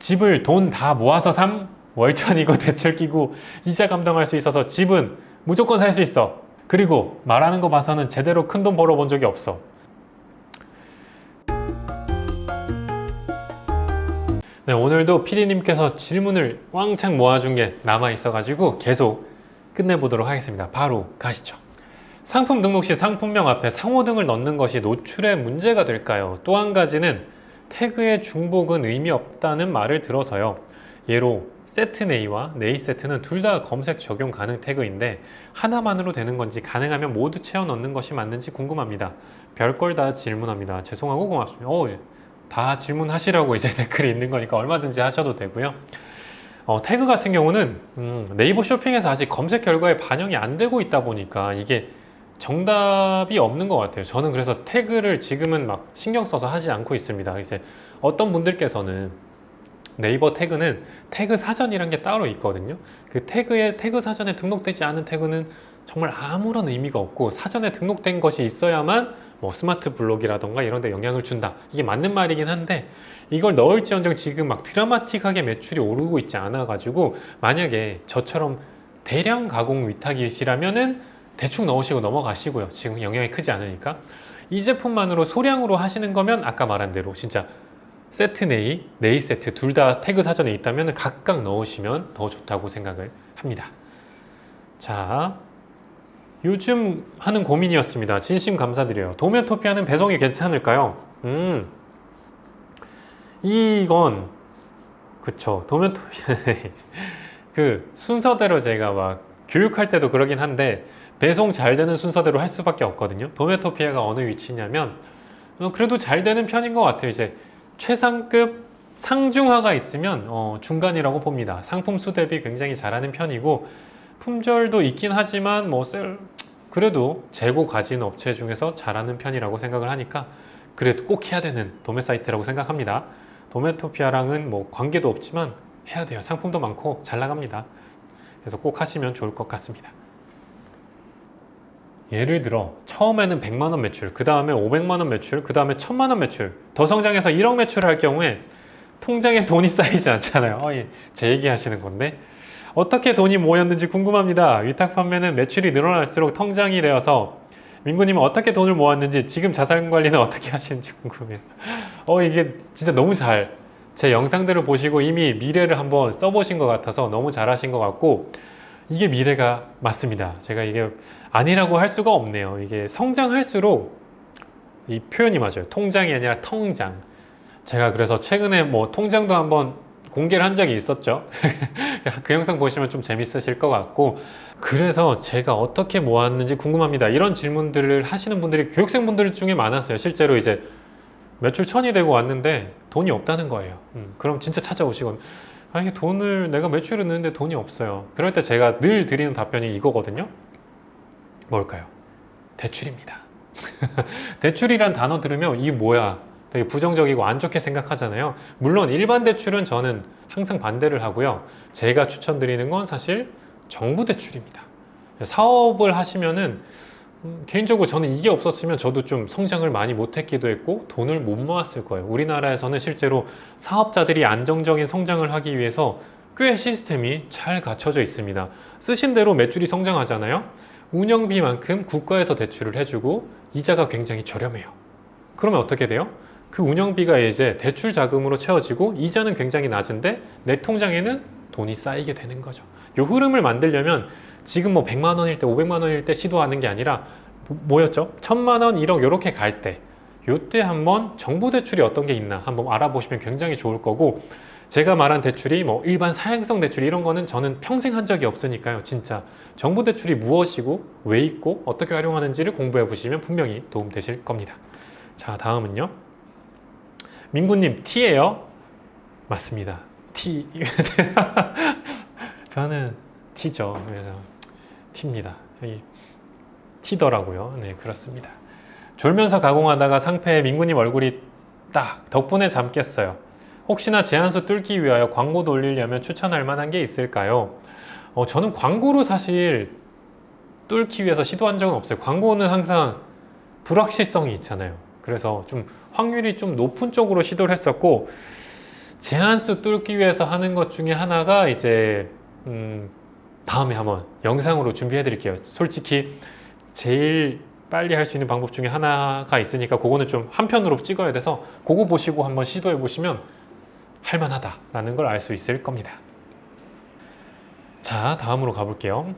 집을 돈 다 모아서 삼 월천이고 대출 끼고 이자 감당할 수 있어서 집은 무조건 살 수 있어. 그리고 말하는 거 봐서는 제대로 큰 돈 벌어본 적이 없어. 네, 오늘도 PD님께서 질문을 왕창 모아준 게 남아 있어가지고 계속 끝내보도록 하겠습니다. 바로 가시죠. 상품 등록 시 상품명 앞에 상호 등을 넣는 것이 노출에 문제가 될까요? 또 한 가지는 태그의 중복은 의미 없다는 말을 들어서요. 예로 세트 네이와 네이 세트는 둘 다 검색 적용 가능 태그인데 하나만으로 되는 건지 가능하면 모두 채워 넣는 것이 맞는지 궁금합니다. 별걸 다 질문합니다. 죄송하고 고맙습니다. 어, 예. 다 질문하시라고 이제 댓글이 있는 거니까 얼마든지 하셔도 되고요. 어, 태그 같은 경우는 음, 네이버 쇼핑에서 아직 검색 결과에 반영이 안 되고 있다 보니까 이게 정답이 없는 것 같아요. 저는 그래서 태그를 지금은 막 신경 써서 하지 않고 있습니다. 이제 어떤 분들께서는 네이버 태그는 태그 사전이란 게 따로 있거든요. 그 태그에 태그 사전에 등록되지 않은 태그는 정말 아무런 의미가 없고 사전에 등록된 것이 있어야만 뭐 스마트 블록이라던가 이런 데 영향을 준다. 이게 맞는 말이긴 한데 이걸 넣을지언정 지금 막 드라마틱하게 매출이 오르고 있지 않아 가지고 만약에 저처럼 대량 가공 위탁이시라면은 대충 넣으시고 넘어가시고요. 지금 영향이 크지 않으니까 이 제품만으로 소량으로 하시는 거면 아까 말한 대로 진짜 세트 네이, 네이 세트 둘 다 태그 사전에 있다면 각각 넣으시면 더 좋다고 생각을 합니다. 자, 요즘 하는 고민이었습니다. 진심 감사드려요. 도메토피아는 배송이 괜찮을까요? 음, 이건 그쵸. 도메토피아 그 순서대로 제가 막 교육할 때도 그러긴 한데 배송 잘 되는 순서대로 할 수밖에 없거든요. 도메토피아가 어느 위치냐면 어, 그래도 잘 되는 편인 것 같아요. 이제 최상급 상중하가 있으면 어, 중간이라고 봅니다. 상품 수 대비 굉장히 잘하는 편이고 품절도 있긴 하지만 뭐 셀, 그래도 재고 가진 업체 중에서 잘하는 편이라고 생각을 하니까 그래도 꼭 해야 되는 도매 사이트라고 생각합니다. 도메토피아랑은 뭐 관계도 없지만 해야 돼요. 상품도 많고 잘 나갑니다. 그래서 꼭 하시면 좋을 것 같습니다. 예를 들어 처음에는 100만 원 매출, 그 다음에 500만 원 매출, 그 다음에 1000만 원 매출, 더 성장해서 1억 매출을 할 경우에 통장에 돈이 쌓이지 않잖아요. 어, 예, 제 얘기 하시는 건데 어떻게 돈이 모였는지 궁금합니다. 위탁 판매는 매출이 늘어날수록 통장이 되어서 민구님은 어떻게 돈을 모았는지 지금 자산 관리는 어떻게 하시는지 궁금해요. 어 이게 진짜 너무 잘 제 영상들을 보시고 이미 미래를 한번 써보신 것 같아서 너무 잘하신 것 같고 이게 미래가 맞습니다. 제가 이게 아니라고 할 수가 없네요. 이게 성장할수록 이 표현이 맞아요. 통장이 아니라 통장. 제가 그래서 최근에 뭐 통장도 한번 공개를 한 적이 있었죠. 그 영상 보시면 좀 재밌으실 것 같고 그래서 제가 어떻게 모았는지 궁금합니다. 이런 질문들을 하시는 분들이 교육생분들 중에 많았어요. 실제로 이제 매출 천이 되고 왔는데 돈이 없다는 거예요. 음, 그럼 진짜 찾아오시건 아 이게 돈을 내가 매출을 넣는데 돈이 없어요. 그럴 때 제가 늘 드리는 답변이 이거거든요. 뭘까요? 대출입니다. 대출이란 단어 들으면 이 뭐야? 되게 부정적이고 안 좋게 생각하잖아요. 물론 일반 대출은 저는 항상 반대를 하고요. 제가 추천드리는 건 사실 정부 대출입니다. 사업을 하시면은 음, 개인적으로 저는 이게 없었으면 저도 좀 성장을 많이 못했기도 했고 돈을 못 모았을 거예요. 우리나라에서는 실제로 사업자들이 안정적인 성장을 하기 위해서 꽤 시스템이 잘 갖춰져 있습니다. 쓰신 대로 매출이 성장하잖아요. 운영비만큼 국가에서 대출을 해주고 이자가 굉장히 저렴해요. 그러면 어떻게 돼요? 그 운영비가 이제 대출 자금으로 채워지고 이자는 굉장히 낮은데 내 통장에는 돈이 쌓이게 되는 거죠. 요 흐름을 만들려면 지금 뭐 100만 원일 때 500만 원일 때 시도하는 게 아니라 뭐- 뭐였죠? 1000만 원, 1억 이렇게 갈 때 요때 한번 정부 대출이 어떤 게 있나 한번 알아보시면 굉장히 좋을 거고 제가 말한 대출이 뭐 일반 사행성 대출 이런 거는 저는 평생 한 적이 없으니까요. 진짜 정부 대출이 무엇이고 왜 있고 어떻게 활용하는지를 공부해 보시면 분명히 도움 되실 겁니다. 자, 다음은요. 민구님 T예요? 맞습니다. T. 저는 T죠. 그래서 T입니다. 여기 T더라고요. 네, 그렇습니다. 졸면서 가공하다가 상패에 민구님 얼굴이 딱 덕분에 잠 깼어요. 혹시나 제한수 뚫기 위하여 광고도 올리려면 추천할 만한 게 있을까요? 어, 저는 광고로 사실 뚫기 위해서 시도한 적은 없어요. 광고는 항상 불확실성이 있잖아요. 그래서 좀 확률이 좀 높은 쪽으로 시도를 했었고 제한수 뚫기 위해서 하는 것 중에 하나가 이제 음, 다음에 한번 영상으로 준비해 드릴게요. 솔직히 제일 빨리 할 수 있는 방법 중에 하나가 있으니까 그거는 좀 한편으로 찍어야 돼서 그거 보시고 한번 시도해 보시면 할만하다라는 걸 알 수 있을 겁니다. 자, 다음으로 가볼게요.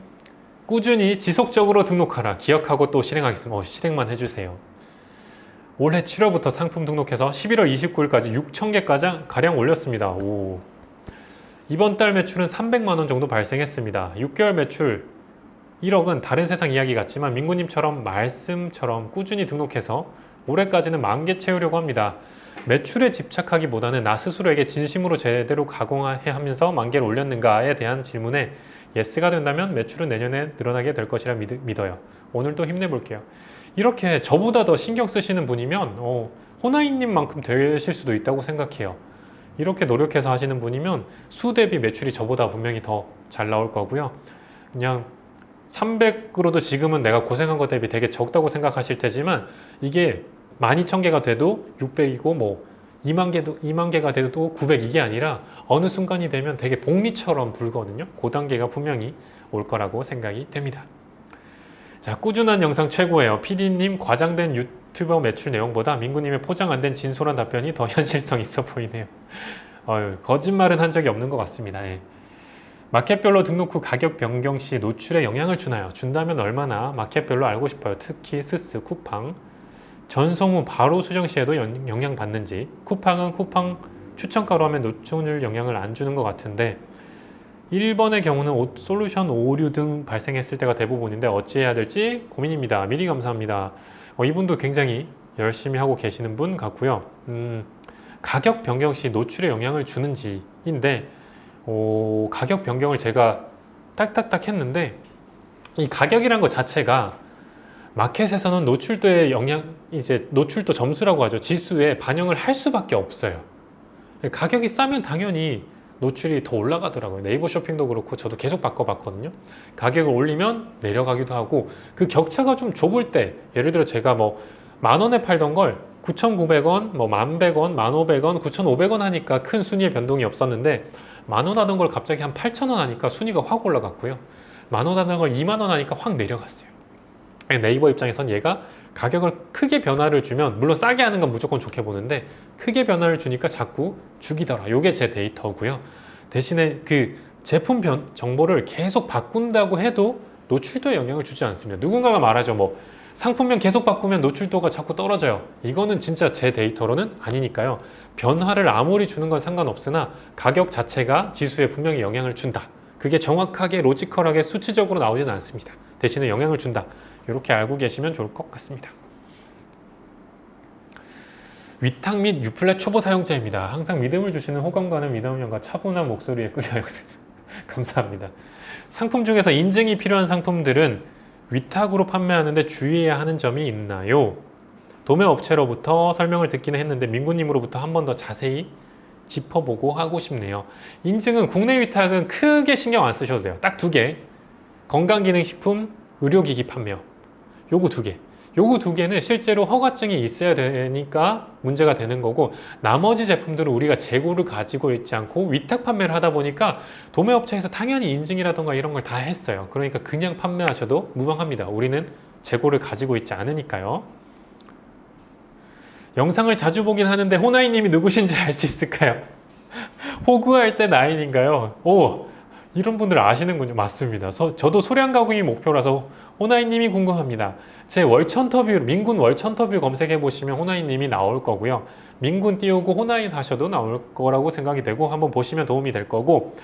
꾸준히 지속적으로 등록하라. 기억하고 또 실행하겠습니다. 어, 실행만 해주세요. 올해 7월부터 상품 등록해서 11월 29일까지 6,000개까지 가량 올렸습니다. 오. 이번 달 매출은 300만 원 정도 발생했습니다. 6개월 매출 1억은 다른 세상 이야기 같지만 민구님처럼 말씀처럼 꾸준히 등록해서 올해까지는 만 개 채우려고 합니다. 매출에 집착하기보다는 나 스스로에게 진심으로 제대로 가공해 하면서 만 개를 올렸는가에 대한 질문에 예스가 된다면 매출은 내년에 늘어나게 될 것이라 믿, 믿어요. 오늘도 힘내볼게요. 이렇게 저보다 더 신경 쓰시는 분이면 어, 호나이님만큼 되실 수도 있다고 생각해요. 이렇게 노력해서 하시는 분이면 수 대비 매출이 저보다 분명히 더 잘 나올 거고요. 그냥 300으로도 지금은 내가 고생한 것 대비 되게 적다고 생각하실 테지만 이게 12,000개가 돼도 600이고 뭐 2만 개도 2만 개가 돼도 또 900 이게 아니라 어느 순간이 되면 되게 복리처럼 불거든요. 그 단계가 분명히 올 거라고 생각이 됩니다. 자, 꾸준한 영상 최고예요. PD님 과장된 유 튜버 매출 내용보다 민구님의 포장 안 된 진솔한 답변이 더 현실성 있어 보이네요. 어휴, 거짓말은 한 적이 없는 것 같습니다. 예. 마켓별로 등록 후 가격 변경 시 노출에 영향을 주나요? 준다면 얼마나 마켓별로 알고 싶어요. 특히 스스, 쿠팡. 전송 후 바로 수정 시에도 연- 영향 받는지. 쿠팡은 쿠팡 추천가로 하면 노출 영향을 안 주는 것 같은데 1번의 경우는 옷, 솔루션 오류 등 발생했을 때가 대부분인데 어찌해야 될지 고민입니다. 미리 감사합니다. 어, 이분도 굉장히 열심히 하고 계시는 분 같고요. 음, 가격 변경 시 노출에 영향을 주는지인데 오, 가격 변경을 제가 딱딱딱 했는데 이 가격이란 것 자체가 마켓에서는 노출도의 영향 이제 노출도 점수라고 하죠 지수에 반영을 할 수밖에 없어요 가격이 싸면 당연히 노출이 더 올라가더라고요 네이버 쇼핑도 그렇고 저도 계속 바꿔봤거든요 가격을 올리면 내려가기도 하고 그 격차가 좀 좁을 때 예를 들어 제가 뭐 만 원에 팔던 걸 9,900원, 뭐 1,100원, 1,500원, 9,500원 하니까 큰 순위의 변동이 없었는데 만 원 하던 걸 갑자기 한 8천 원 하니까 순위가 확 올라갔고요. 만 원 하던 걸 2만 원 하니까 확 내려갔어요. 네이버 입장에선 얘가 가격을 크게 변화를 주면 물론 싸게 하는 건 무조건 좋게 보는데 크게 변화를 주니까 자꾸 죽이더라. 요게 제 데이터고요. 대신에 그 제품 변, 정보를 계속 바꾼다고 해도 노출도에 영향을 주지 않습니다. 누군가가 말하죠. 뭐 상품명 계속 바꾸면 노출도가 자꾸 떨어져요. 이거는 진짜 제 데이터로는 아니니까요. 변화를 아무리 주는 건 상관없으나 가격 자체가 지수에 분명히 영향을 준다. 그게 정확하게 로지컬하게 수치적으로 나오지는 않습니다. 대신에 영향을 준다. 이렇게 알고 계시면 좋을 것 같습니다. 위탁 및 유플랫 초보 사용자입니다. 항상 믿음을 주시는 호감가는 미담형과 차분한 목소리에 끌려요. 감사합니다. 상품 중에서 인증이 필요한 상품들은 위탁으로 판매하는데 주의해야 하는 점이 있나요? 도매 업체로부터 설명을 듣기는 했는데 민구님으로부터 한 번 더 자세히 짚어보고 하고 싶네요. 인증은 국내 위탁은 크게 신경 안 쓰셔도 돼요. 딱 두 개. 건강기능식품, 의료기기 판매업. 요거 두 개. 요거 두 개는 실제로 허가증이 있어야 되니까 문제가 되는 거고 나머지 제품들은 우리가 재고를 가지고 있지 않고 위탁 판매를 하다 보니까 도매업체에서 당연히 인증이라던가 이런 걸 다 했어요. 그러니까 그냥 판매하셔도 무방합니다. 우리는 재고를 가지고 있지 않으니까요. 영상을 자주 보긴 하는데 호나이님이 누구신지 알 수 있을까요? 호구할 때 나인인가요? 오 이런 분들 아시는군요. 맞습니다. 서- 저도 소량 가공이 목표라서 호나이님이 궁금합니다. 제 월천터뷰 민군 월천터뷰 검색해 보시면 호나이님이 나올 거고요. 민군 띄우고 호나인 하셔도 나올 거라고 생각이 되고 한번 보시면 도움이 될 거고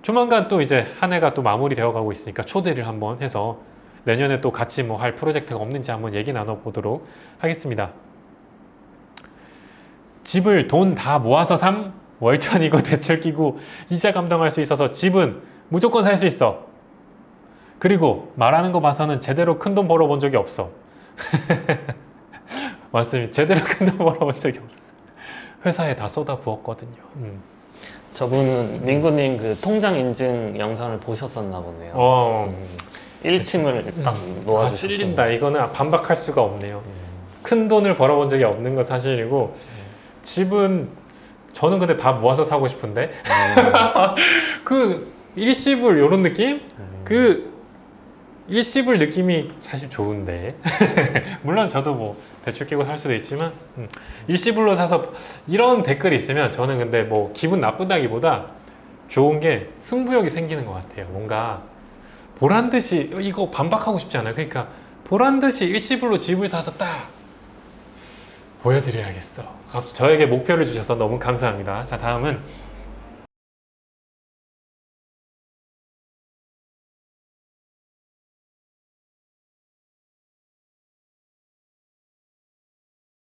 조만간 또 이제 한 해가 또 마무리되어 가고 있으니까 초대를 한번 해서 내년에 또 같이 뭐 할 프로젝트가 없는지 한번 얘기 나눠보도록 하겠습니다. 집을 돈 다 모아서 삼 월천이고 대출 끼고 이자 감당할 수 있어서 집은 무조건 살 수 있어. 그리고 말하는 거 봐서는 제대로 큰 돈 벌어본 적이 없어. 맞습니다. 제대로 큰 돈 벌어본 적이 없어. 회사에 다 쏟아 부었거든요. 음. 저분은 민구님 그 통장 인증 영상을 보셨었나 보네요. 어, 일침을 딱 아, 놓아주셨어요. 찔린다. 이거는 반박할 수가 없네요. 큰 돈을 벌어본 적이 없는 건 사실이고 집은 저는 근데 다 모아서 사고 싶은데 음. 그 일시불 요런 느낌? 그 일시불 느낌이 사실 좋은데. 물론 저도 뭐 대출 끼고 살 수도 있지만 음, 일시불로 사서 이런 댓글이 있으면 저는 근데 뭐 기분 나쁘다기보다 좋은 게 승부욕이 생기는 것 같아요. 뭔가 보란 듯이 이거 반박하고 싶지 않아요? 그러니까 보란 듯이 일시불로 집을 사서 딱 보여드려야겠어. 저에게 목표를 주셔서 너무 감사합니다. 자 다음은